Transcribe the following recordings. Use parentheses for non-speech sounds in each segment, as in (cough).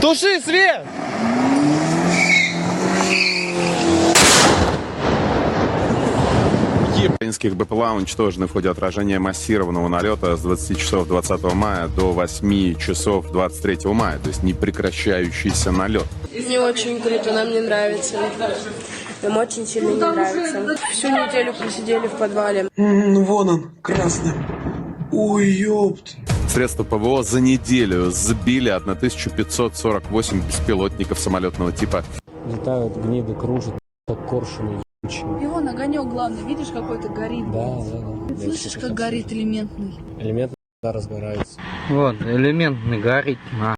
Туши свет! Украинских БПЛА уничтожены в ходе отражения массированного налета с 20 часов 20 мая до 8 часов 23 мая, то есть непрекращающийся налет. Не очень круто, нам не нравится. Нам очень сильно не нравится. Всю неделю просидели в подвале. М, Вон он, красный. Ой, ёпт. Средства ПВО за неделю сбили 1548 беспилотников самолетного типа. Летают гниды, кружат, как коршуны. Его огонек главный, видишь, какой-то горит. Да, да, да. Слышишь, как горит элементный? Элементы да, разгораются. Вот, элементный горит, на.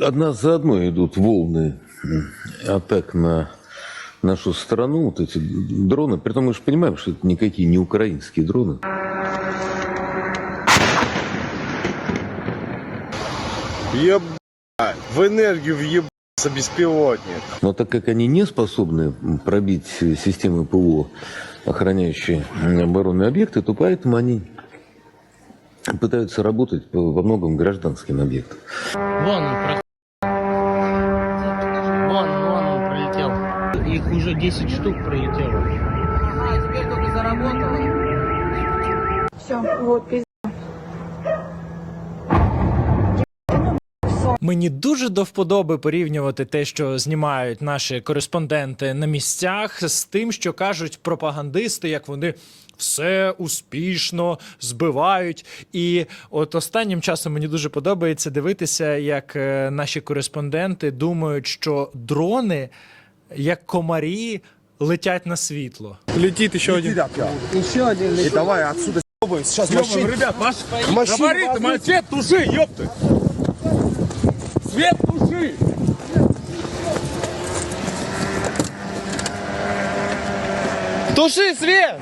Одна за одной идут волны атак на нашу страну, вот эти дроны. Притом мы же понимаем, что это никакие не украинские дроны. Ебать, в энергию въебаться беспилотник. Но так как они не способны пробить системы ПВО, охраняющие оборонные объекты, то поэтому они пытаются работать во многом гражданским объектам. Вон он, про... Вон, уже 10 штук пролетело. Все, вот, пиздец. Мені дуже до вподоби порівнювати те, що знімають наші кореспонденти на місцях, з тим, що кажуть пропагандисти, як вони все успішно збивають. І от останнім часом мені дуже подобається дивитися, як е, наші кореспонденти думають, що дрони, як комарі, летять на світло. Летит еще один. И давай отсюда съебаем. Сейчас машин. Ребят, ваш Машин габариты, мой свет туши, ёпты! Свет туши! Туши свет!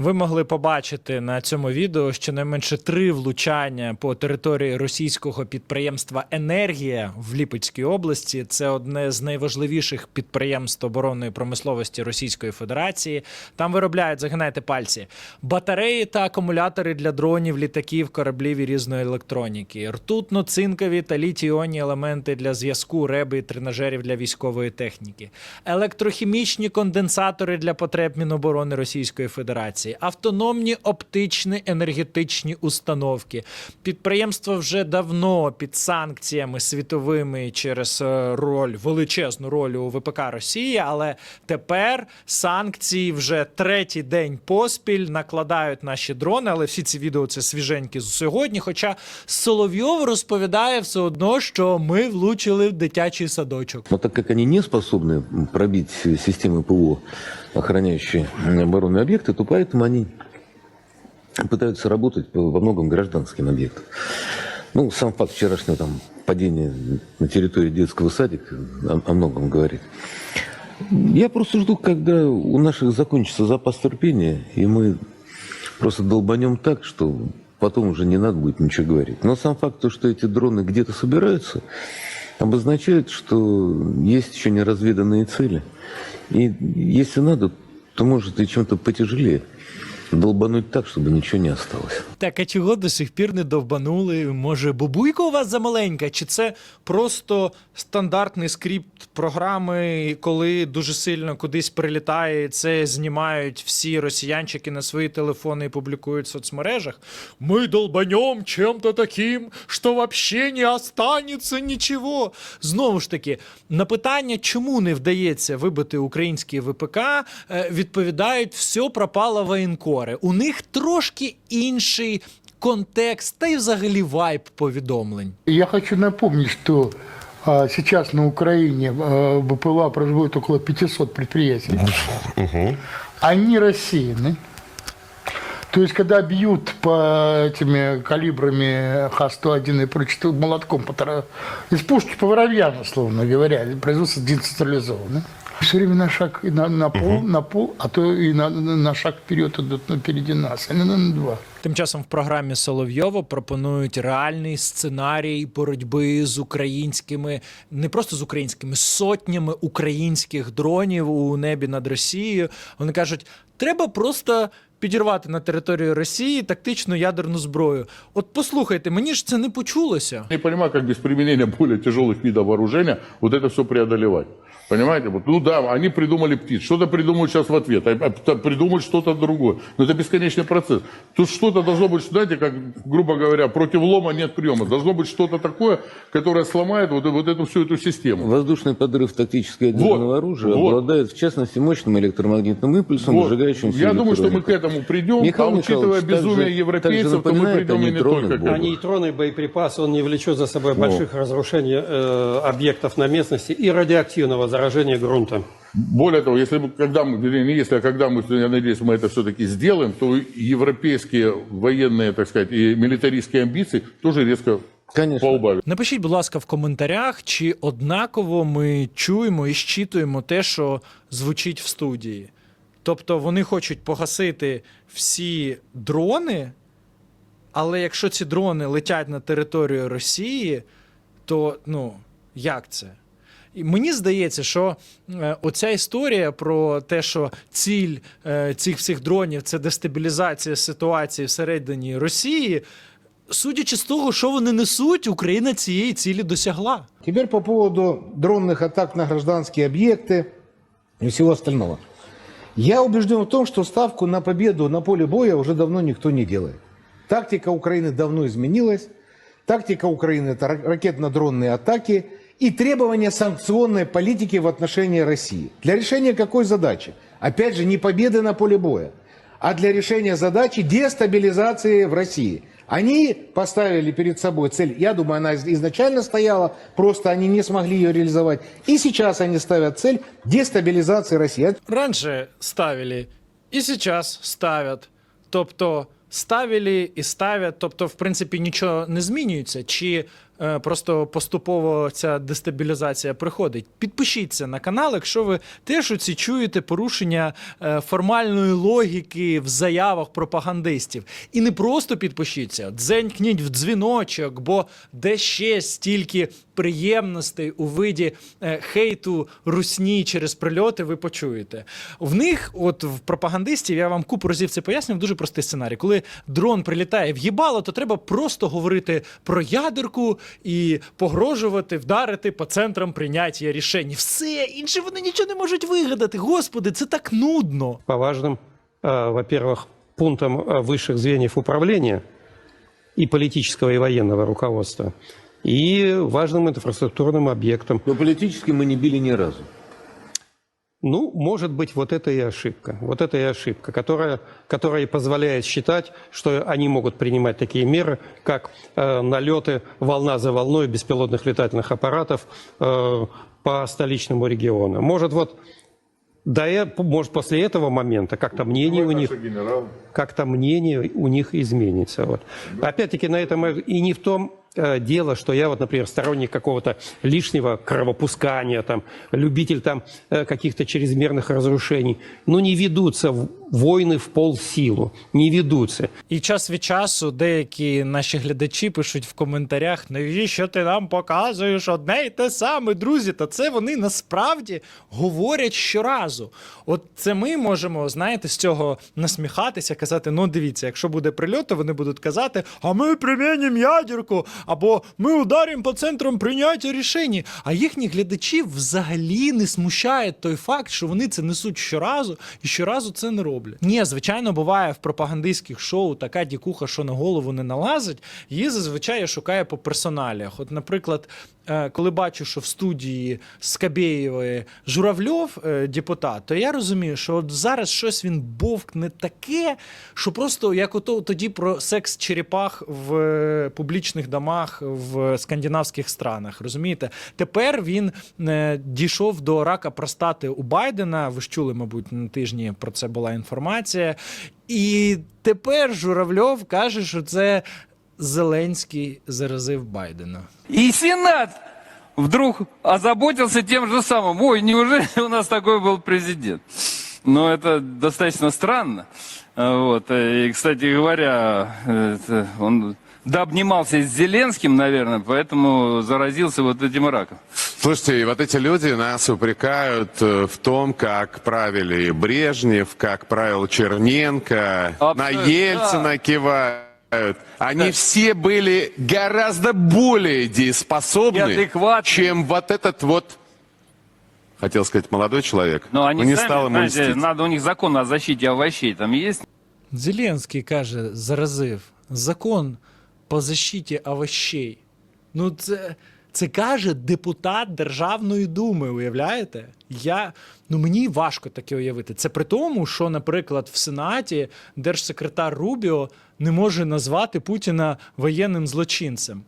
Ви могли побачити на цьому відео щонайменше три влучання по території російського підприємства Енергія в Ліпецькій області. Це одне з найважливіших підприємств оборонної промисловості Російської Федерації. Там виробляють, загинайте пальці, батареї та акумулятори для дронів, літаків, кораблів і різної електроніки, ртутно-цинкові та літій-іонні елементи для зв'язку, реби і тренажерів для військової техніки, електрохімічні конденсатори для потреб Міноборони Російської Федерації, автономні оптичні енергетичні установки. Підприємство вже давно під санкціями світовими через е, роль величезну роль у ВПК Росії, але тепер санкції вже третій день поспіль накладають наші дрони. Але всі ці відео це свіженькі з сьогодні. Хоча Соловйов розповідає все одно, що ми влучили в дитячий садочок. Но так как они не способны м, пробить э, системы ПВО, охраняющие оборонные объекты, то поэтому они пытаются работать во многом гражданским объектам. Ну, сам факт вчерашнего там падения на территории детского садика о, о многом говорит. Я просто жду, когда у наших закончится запас терпения, и мы просто долбанем так, что потом уже не надо будет ничего говорить. Но сам факт, то, что эти дроны где-то собираются, обозначает, что есть еще неразведанные цели. И если надо, то может и чем-то потяжелее долбануть так, чтобы ничего не осталось. Так, а чого до сих пір не довбанули? Може, бабуйка у вас замаленька? Чи це просто стандартний скрипт програми, коли дуже сильно кудись прилітає, це знімають всі росіянчики на свої телефони і публікують в соцмережах? Ми долбанем чим-то таким, що вообще не останеться нічого. Знову ж таки, на питання, чому не вдається вибити український ВПК, е, відповідають, все пропало воєнкори. У них трошки інший контекст та й взагалі вайб повідомлень. Я хочу напомнить, что а, сейчас на Украине БПЛА производит около 500 предприятий. Они рассеяны. То есть, когда бьют по этими калибрами Х-101 и прочее, молотком по тара- из пушки по воробьям, условно говоря, производство децентрализовано. Все время на шаг и на, на пол, на пол, а то и на, на шаг вперед идут ну, впереди нас, они на два. Тим часом в програмі Соловйова пропонують реальний сценарій боротьби з українськими, не просто з українськими, сотнями українських дронів у небі над Росією. Вони кажуть, треба просто. Підірвати на території Росії тактичну ядерну зброю. От послухайте, мені ж це не почулося. Не понимаю, как без применения более тяжелых видов вооружения вот это все преодолевать. Понимаете? Вот, ну да, они придумали птиц, что-то придумают сейчас в ответ, а, а, т- придумают что-то другое. Но это бесконечный процесс. Тут что-то должно быть, знаете, как, грубо говоря, против лома нет приема. Должно быть что-то такое, которое сломает вот, вот эту всю эту систему. Воздушный подрыв тактического ядерного Вот, оружия вот. обладает, в частности, мощным электромагнитным импульсом, Вот. выжигающим Я все думаю, что мы электроники. к этому придем, Михаил а учитывая Михайлович, безумие также- европейцев, также то мы напоминает придем о и не нейтронных только к бомбах. этому. А нейтронный боеприпас, он не влечет за собой больших разрушений э, объектов на местности и радиоактивного заражения грунта. Более того, если мы, когда мы, вернее, не если, а когда мы, я надеюсь, мы это все-таки сделаем, то европейские военные, так сказать, и милитаристские амбиции тоже резко Конечно. поубавят. Напишіть, будь ласка, в коментарях, чи однаково ми чуємо і щитуємо те, що звучить в студії. Тобто вони хочуть погасити всі дрони, але якщо ці дрони летять на територію Росії, то ну, як це? І мені здається, що е, оця історія про те, що ціль е, цих всіх дронів це дестабілізація ситуації всередині Росії, судячи з того, що вони несуть, Україна цієї цілі досягла. Теперь по поводу дронных атак на гражданские объекты и всего остального. Я убежден в том, что ставку на победу на поле боя уже давно никто не делает. Тактика Украины давно изменилась. Тактика Украины – это ра- ракетно-дронные атаки и требования санкционной политики в отношении России. Для решения какой задачи? Опять же, не победы на поле боя, а для решения задачи дестабилизации в России. Они поставили перед собой цель, я думаю, она из- изначально стояла, просто они не смогли ее реализовать. И сейчас они ставят цель дестабилизации России. Раніше ставили і зараз ставлять. Тобто ставили і ставлять, тобто, в принципі, нічого не змінюється, чи е, просто поступово ця дестабілізація приходить. Підпишіться на канал, якщо ви теж оці чуєте порушення е, формальної логіки в заявах пропагандистів. І не просто підпишіться, дзенькніть в дзвіночок, бо де ще стільки приємностей у виді е, хейту русні через прильоти ви почуєте. В них, от в пропагандистів, я вам купу разів це пояснював, дуже простий сценарій. Коли дрон прилітає в їбало, то треба просто говорити про ядерку і погрожувати, вдарити по центрам прийняття рішень. Все інше вони нічого не можуть вигадати. Господи, це так нудно. По важным, э, во-первых, пунктам э, высших звеньев управления и политического, и военного руководства, и важным инфраструктурным объектам. Но политически мы не били ни разу. Ну, может быть, вот это и ошибка. Вот это и ошибка, которая, которая позволяет считать, что они могут принимать такие меры, как э, налеты волна за волной беспилотных летательных аппаратов э, по столичному региону. Может, вот до, э- может, после этого момента как-то мнение у них как-то мнение у них изменится. Вот. Опять-таки на этом и не в том э, дело, что я вот, например, сторонник какого-то лишнего кровопускания, там, любитель там э, каких-то чрезмерных разрушений. Но не ведутся в- войны в полсилу, не ведутся. І час від часу деякі наші глядачі пишуть в коментарях: навіщо ти нам показуєш одне і те саме, друзі? Та це вони насправді говорять щоразу. От це ми можемо, знаєте, з цього насміхатися, казати: ну дивіться, якщо буде прильот, то вони будуть казати, а ми примінимо ядерку, або ми ударимо по центрам прийняття рішень. А їхні глядачі взагалі не смущає той факт, що вони це несуть щоразу і щоразу це не роблять. Ні, звичайно, буває в пропагандистських шоу така дікуха, що на голову не налазить. Її зазвичай шукає по персоналіях. От, наприклад, коли бачу, що в студії Скабєєвої Журавльов е, депутат, то я розумію, що от зараз щось він бовкне таке, що просто як ото тоді про секс черепах в е, публічних домах в скандинавських странах. Розумієте? Тепер він е, дійшов до рака простати у Байдена. Ви ж чули, мабуть, на тижні про це була інформація. І тепер Журавльов каже, що це Зеленський заразив Байдена. И Сенат вдруг озаботился тем же самым. Ой, неужели у нас такой был президент? Но это достаточно странно. А, Вот. И, кстати говоря, это он дообнимался с Зеленским, наверное, поэтому заразился вот этим раком. Слушайте, и вот эти люди нас упрекают э, в том, как правили Брежнев, как правил Черненко, на Абсолютно, Ельцина да. кивают. Они все были гораздо более дееспособны, чем вот этот вот, хотел сказать, молодой человек. Но они не сами, стал ему знаете, надо у них закон о защите овощей там есть. Зеленський каже, заразив закон по защиті овощей. Ну, це, це каже депутат Державної думи, уявляєте? Я, ну мені важко таке уявити. Це при тому, що, наприклад, в Сенаті держсекретар Рубіо не може назвати Путіна воєнним злочинцем.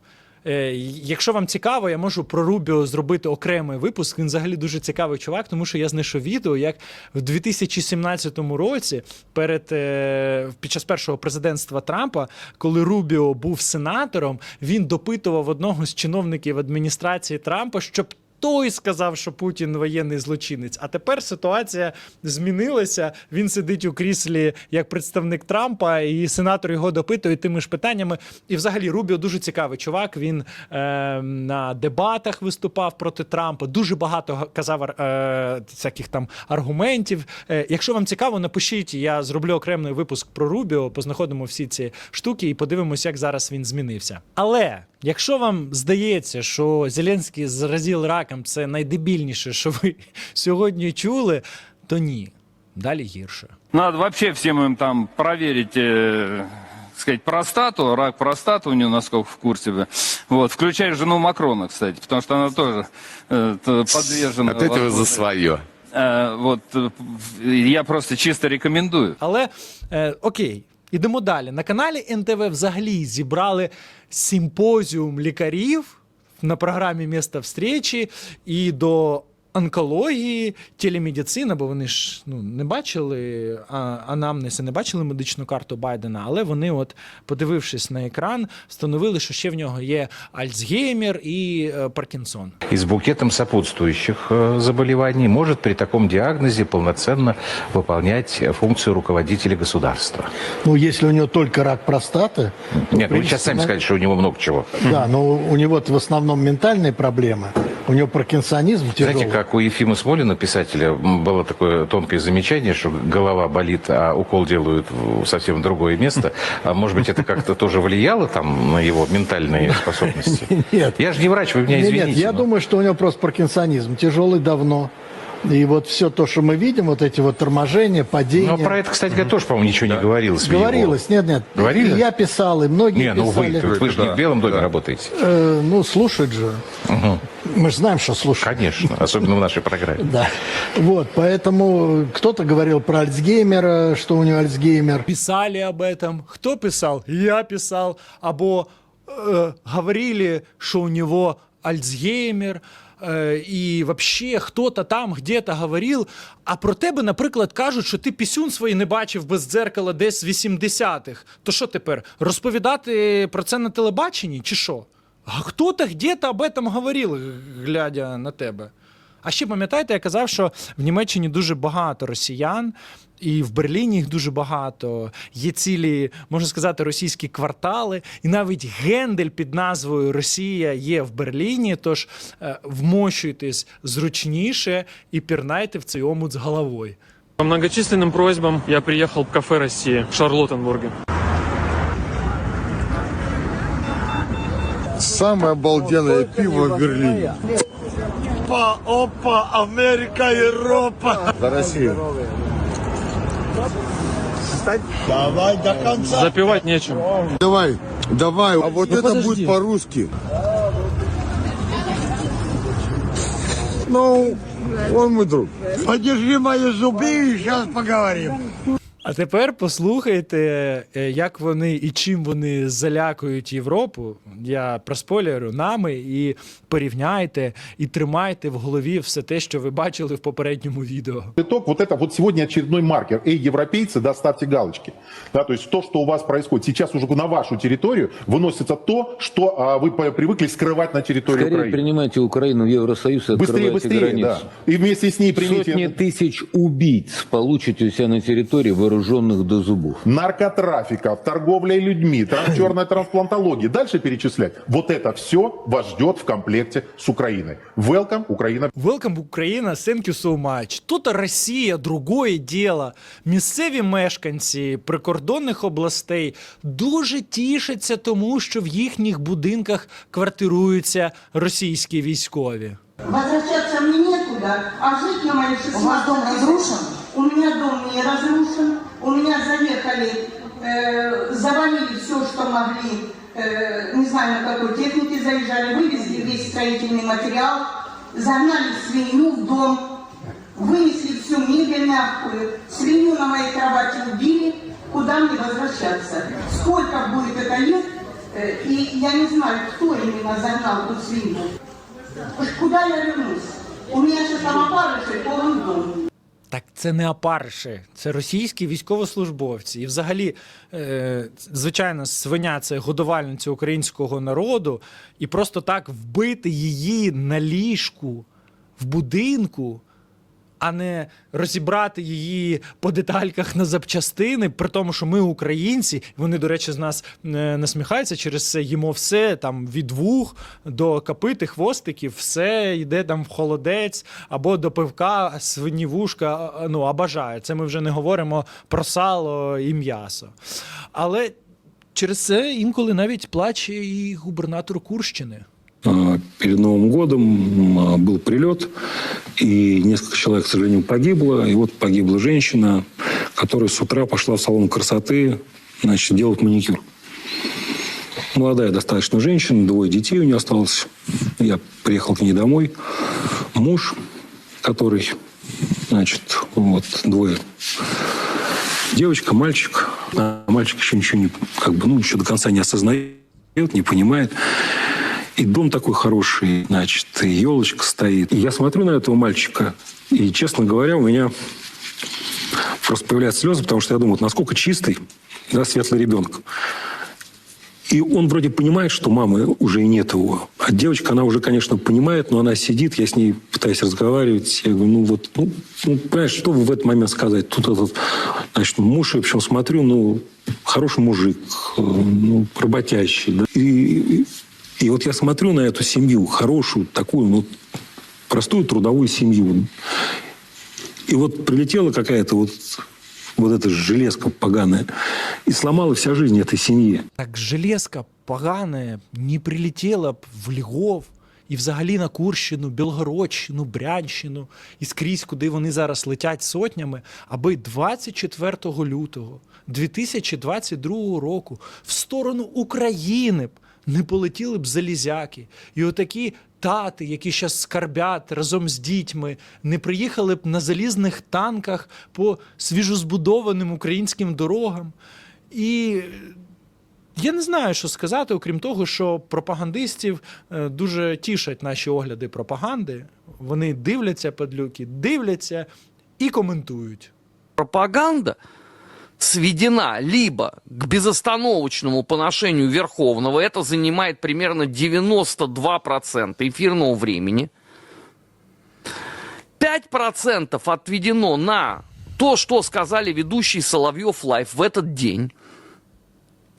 Е, Якщо вам цікаво, я можу про Рубіо зробити окремий випуск. Він взагалі дуже цікавий чувак, тому що я знайшов відео, як в 2017 році, перед е, під час першого президентства Трампа, коли Рубіо був сенатором, він допитував одного з чиновників адміністрації Трампа, щоб той сказав, що Путін воєнний злочинець. А тепер ситуація змінилася. Він сидить у кріслі як представник Трампа, і сенатор його допитує тими ж питаннями. І взагалі Рубіо дуже цікавий чувак. Він е, на дебатах виступав проти Трампа. Дуже багато казав е, всяких там аргументів. Е, якщо вам цікаво, напишіть. Я зроблю окремий випуск про Рубіо, познаходимо всі ці штуки і подивимося, як зараз він змінився. Але якщо вам здається, що Зеленський заразив раком це найдебільніше, що ви (laughs) сьогодні чули, то ні. Далі гірше. Надо вообще всем им там проверить, э, так сказать, простату, рак простаты у нее, насколько в курсе бы. Вот, включая жену Макрона, кстати, потому что она тоже э, т- подвержена. Опять вы за возможно. свое. Э, вот, э, я просто чисто рекомендую. Але е, окей, ідемо далі. На каналі НТВ взагалі зібрали симпозіум лікарів на програмі Місто встречі і до Онкології, телемедицина, бо вони ж ну не бачили а, анамнези, не бачили медичну карту Байдена, але вони, от, подивившись на екран, встановили, що ще в нього є Альцгеймер і е, Паркінсон. и с букетом сопутствующих э, заболеваний может при таком диагнозе полноценно выполнять э, функцию руководителя государства. Ну, если у него только рак простаты, Нет, вы сейчас сами сказали, что у него много чего. да, но у него в основном ментальные проблемы, у него паркинсонизм тяжелый. Знаете, как у Ефима Смолина, писателя, м, было такое тонкое замечание, что голова болит, а укол делают в совсем другое место. А может быть, это как-то тоже влияло там на его ментальные (laughs) способности? Нет. Я же не врач, вы меня Нет, извините. Нет, я но- думаю, что у него просто паркинсонизм тяжелый давно. И вот все то, что мы видим, вот эти вот торможения, падения. Но про это, кстати говоря, тоже, по-моему, ничего не говорилось. в его- Говорилось, нет, нет. Говорили? И я писал, и многие Не, ну вы, писали. вы же не в Белом доме работаете. Э, ну, слушать же. Мгм. Мы же знаем, что слушать. Конечно, особенно в нашей программе. Да. Вот, поэтому кто-то говорил про Альцгеймера, что у него Альцгеймер. писали об этом. Кто писал? Я писал. Або э, говорили, что у него Альцгеймер. І вообще хто-то там где-то говорив, а про тебе, наприклад, кажуть, що ти пісюн свої не бачив без дзеркала десь в 80-х. То що тепер? Розповідати про це на телебаченні чи що? А хто-то где-то об этом говорив, глядя на тебе. А ще пам'ятаєте, я казав, що в Німеччині дуже багато росіян, і в Берліні їх дуже багато. Є цілі, можна сказати, російські квартали, і навіть гендель під назвою Росія є в Берліні. Тож е, вмощуйтесь зручніше і пірнайте в цей омут з головою. По многочисленным просьбам я приехал в кафе России в Шарлоттенбурге. Самое обалденное пиво в Берлине. Опа, опа, Америка, Европа. За Россию. Давай до конца. Запивать нечем. Давай, давай. А вот это будет по-русски. Ну, он мой друг. Подержи мои зубы и сейчас поговорим. А тепер послухайте, е, як вони і чим вони залякують Європу. Я проспойлерю нами і порівняйте і тримайте в голові все те, що ви бачили в попередньому відео. Итог, вот это вот сегодня очередной маркер. Эй, европейцы, да, ставьте галочки. Да, то есть то, что у вас происходит. Сейчас уже на вашу территорию выносится то, что а, вы по- привыкли скрывать на территории Скорее Украины. принимайте Украину в Евросоюз и Быстрее, открывайте быстрее, границу. да. И вместе с ней примите... Сотни тысяч убийц получите у себя на территории, вооруженных до зубов. наркотрафика, торговля людьми, (laughs) черная трансплантология. Дальше перечислять. Вот это все вас ждет в комплекте с Украиной. Welcome, Украина. Welcome Україна, thank you so much. Тут Росія, другое діло. Місцеві мешканці прикордонних областей дуже тішаться тому, що в їхніх будинках квартируються російські військові. Возвращаться мне некуда, а жить на моих 16 У вас дом разрушен? У меня дом не разрушен. У меня заехали, э, завалили все, что могли. Э, не знаю, на какой технике заезжали, вывезли весь строительный материал, загнали свинью в дом, вынесли всю мебель мягкую, свинью на моей кровати убили, куда мне возвращаться? Сколько будет это лет? Э, и я не знаю, кто именно загнал эту свинью. Куда я вернусь? У меня сейчас там опарыши полон дом. Так це не апарши, це російські військовослужбовці. І взагалі, е, звичайно, свиня це годувальниця українського народу, і просто так вбити її на ліжку в будинку, а не розібрати її по детальках на запчастини, при тому, що ми українці, вони, до речі, з нас е, насміхаються через це їмо все там від вух до копити, хвостиків, все йде там в холодець або до пивка, свині вушка, ну, а бажаю. Це ми вже не говоримо про сало і м'ясо. Але через це інколи навіть плаче і губернатор Курщини. А, Перед Новым годом а, был прилет, и несколько человек, к сожалению, погибло. И вот погибла женщина, которая с утра пошла в салон красоты значит, делать маникюр. Молодая достаточно женщина, двое детей у нее осталось. Я приехал к ней домой. Муж, который, значит, вот двое. Девочка, мальчик. А мальчик еще ничего не, как бы, ну, еще до конца не осознает, не понимает. И дом такой хороший, значит, и елочка стоит. И я смотрю на этого мальчика, и, честно говоря, у меня просто появляются слезы, потому что я думаю, вот насколько чистый, да, светлый ребенок. И он вроде понимает, что мамы уже и нет его. А девочка, она уже, конечно, понимает, но она сидит, я с ней пытаюсь разговаривать. Я говорю, ну вот, ну, ну, понимаешь, что в этот момент сказать? Тут этот, значит, муж, в общем, смотрю, ну, хороший мужик, э, ну, работящий. Да? И, и, и вот я смотрю на эту семью, хорошую, такую, ну, простую трудовую семью. И вот прилетела какая-то вот, вот эта железка поганая и сломала вся жизнь этой семьи. Так железка погане не прилетіла б в Львов і взагалі на Курщину, Білгородщину, Брянщину і скрізь, куди вони зараз летять сотнями, аби 24 лютого 2022 року в сторону України б не полетіли б залізяки. І отакі тати, які зараз скарбять разом з дітьми, не приїхали б на залізних танках по свіжозбудованим українським дорогам. І я не знаю, що сказати, окрім того, що пропагандистів е, дуже тішать наші огляди пропаганди. Вони дивляться падлюки, дивляться і коментують. пропаганда сведена либо к безостановочному поношению Верховного, это занимает примерно 92% эфирного времени, 5% отведено на то, что сказали ведущий Соловьев Лайф в этот день.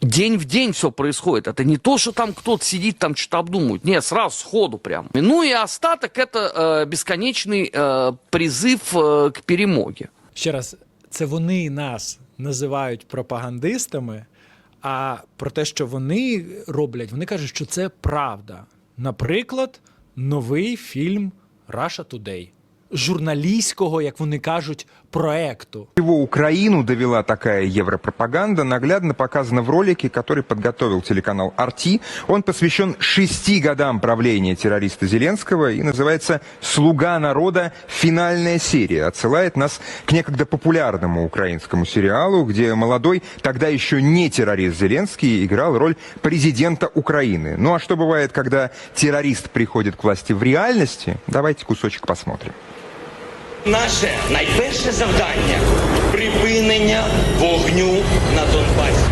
День в день все происходит. Это не то, что там кто-то сидит, там что-то обдумывает. Нет, сразу сходу прям. Ну и остаток это э, бесконечный э, призыв э, к перемоге. Ще раз, це вони нас називають пропагандистами, а про те, що вони роблять, вони кажуть, що це правда. Наприклад, новий фільм Russia Today. Журналістського, як вони кажуть, проекту. Его Украину довела такая европропаганда, наглядно показана в ролике, который подготовил телеканал «Арти». Он посвящен шести годам правления террориста Зеленского и называется «Слуга народа. Финальная серия». Отсылает нас к некогда популярному украинскому сериалу, где молодой, тогда еще не террорист Зеленский, играл роль президента Украины. Ну а что бывает, когда террорист приходит к власти в реальности? Давайте кусочек посмотрим. Наше найперше завдання припинення вогню на Донбасі.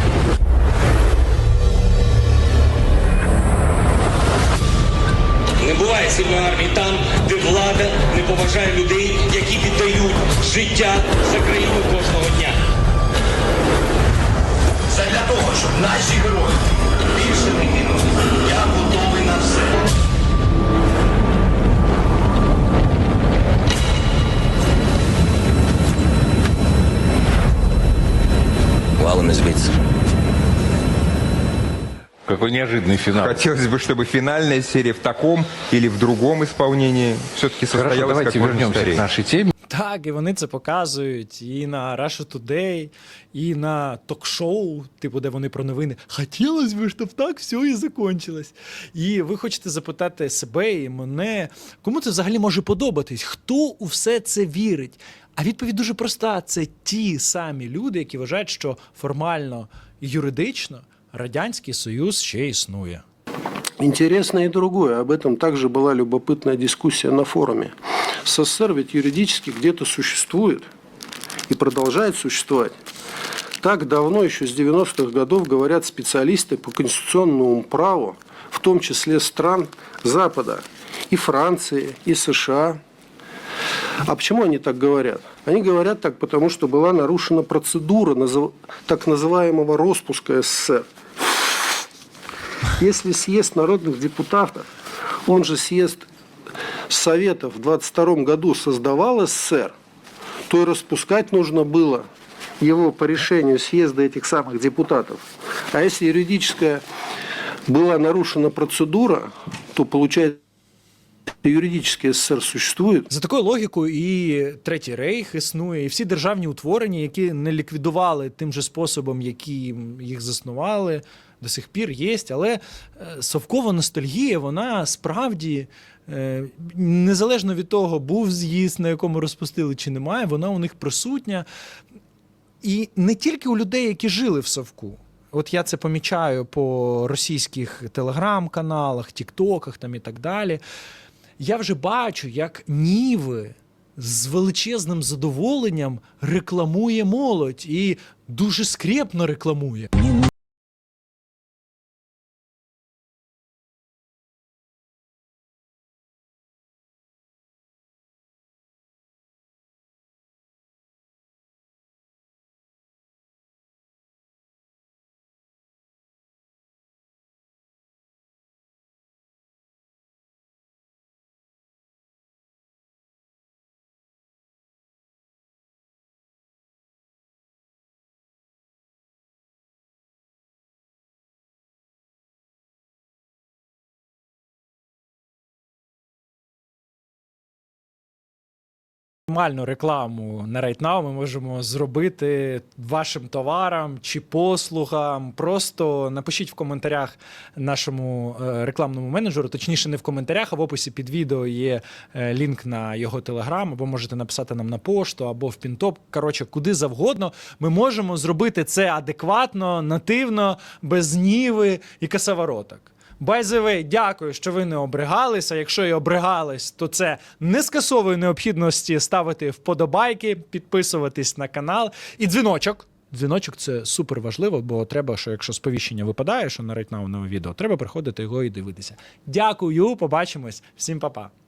Не буває сильної армії там, де влада не поважає людей, які віддають життя за країну кожного дня. Какой неожиданный финал. Хотелось бы, чтобы финальная серия в таком или в другом исполнении все-таки Хорошо, состоялась давайте как можно вернемся скорее. к нашей теме. Так, і вони це показують і на Russia Today, і на ток-шоу, типу, де вони про новини. Хотілося б, щоб так все і закончилось. І ви хочете запитати себе і мене, кому це взагалі може подобатись? Хто у все це вірить? А відповідь дуже проста: це ті самі люди, які вважають, що формально і юридично Радянський Союз ще існує. Интересно и другое. Об этом также была любопытная дискуссия на форуме. СССР ведь юридически где-то существует и продолжает существовать. Так давно, еще с 90-х годов, говорят специалисты по конституционному праву, в том числе стран Запада, и Франции, и США. А почему они так говорят? Они говорят так, потому что была нарушена процедура назыв- так называемого распуска СССР. Если съезд народных депутатов, он же съезд Советов в 22 году создавал СССР, то и распускать нужно было его по решению съезда этих самых депутатов. А если юридическая была нарушена процедура, то получается юридический СССР существует. За такою логікою, і Третій Рейх існує, і всі державні утворення, які не ліквідували тим же способом, яким їх заснували, до сих пір є. Але е, совкова ностальгія, вона справді. е, Незалежно від того, був з'їзд, на якому розпустили чи немає, вона у них присутня. І не тільки у людей, які жили в Совку. От я це помічаю по російських телеграм-каналах, тіктоках там і так далі. Я вже бачу, як Ніви з величезним задоволенням рекламує молодь і дуже скрепно рекламує. Нормальну рекламу на RightNow ми можемо зробити вашим товарам чи послугам. Просто напишіть в коментарях нашому е, рекламному менеджеру, точніше, не в коментарях, а в описі під відео є е, лінк на його телеграм, або можете написати нам на пошту, або в пінтоп. Коротше, куди завгодно. Ми можемо зробити це адекватно, нативно, без ніви і касавороток. Way, дякую, що ви не обригалися. Якщо і обригались, то це не скасовує необхідності ставити вподобайки, підписуватись на канал і дзвіночок. Дзвіночок це супер важливо, бо треба, що якщо сповіщення випадає, що на рейтнау нове відео, треба приходити його і дивитися. Дякую, побачимось, всім па-па.